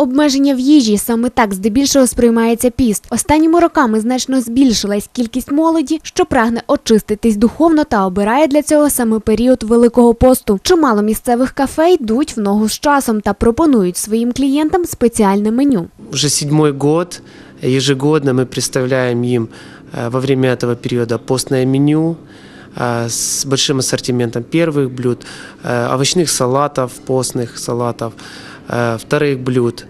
Обмеження в їжі саме так здебільшого сприймається піст. Останніми роками значно збільшилась кількість молоді, що прагне очиститись духовно та обирає для цього саме період Великого посту. Чимало місцевих кафе йдуть в ногу з часом та пропонують своїм клієнтам спеціальне меню. Уже седьмой год ежегодно мы представляем им э, во время этого периода постное меню э, с большим ассортиментом первых блюд, э, овощных салатов, постных салатов, э, вторых блюд.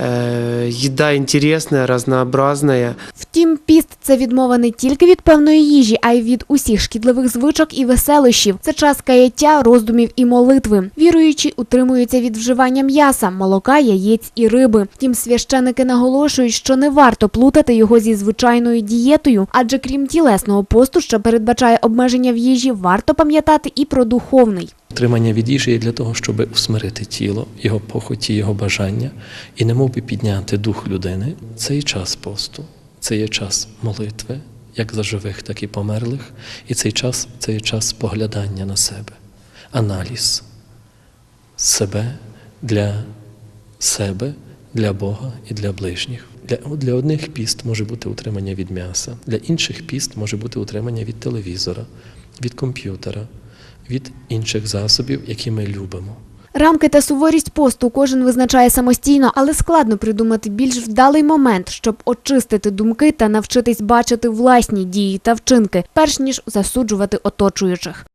Э, Еда интересная, разнообразная. Втім, піст це відмова не тільки від певної їжі, а й від усіх шкідливих звичок і веселощів. Це час каяття, роздумів і молитви. Віруючі утримуються від вживання м'яса, молока, яєць і риби. Втім, священики наголошують, що не варто плутати його зі звичайною дієтою, адже крім тілесного посту, що передбачає обмеження в їжі, варто пам'ятати і про духовний. Утримання від їжі є для того, щоб усмирити тіло, його похоті, його бажання, і немов би підняти дух людини. Це є час посту, це є час молитви, як за живих, так і померлих. І цей час це є час поглядання на себе, аналіз себе для себе, для Бога і для ближніх. Для, для одних піст може бути утримання від м'яса, для інших піст може бути утримання від телевізора, від комп'ютера, від інших засобів, які ми любимо. Рамки та суворість посту кожен визначає самостійно, але складно придумати більш вдалий момент, щоб очистити думки та навчитись бачити власні дії та вчинки, перш ніж засуджувати оточуючих.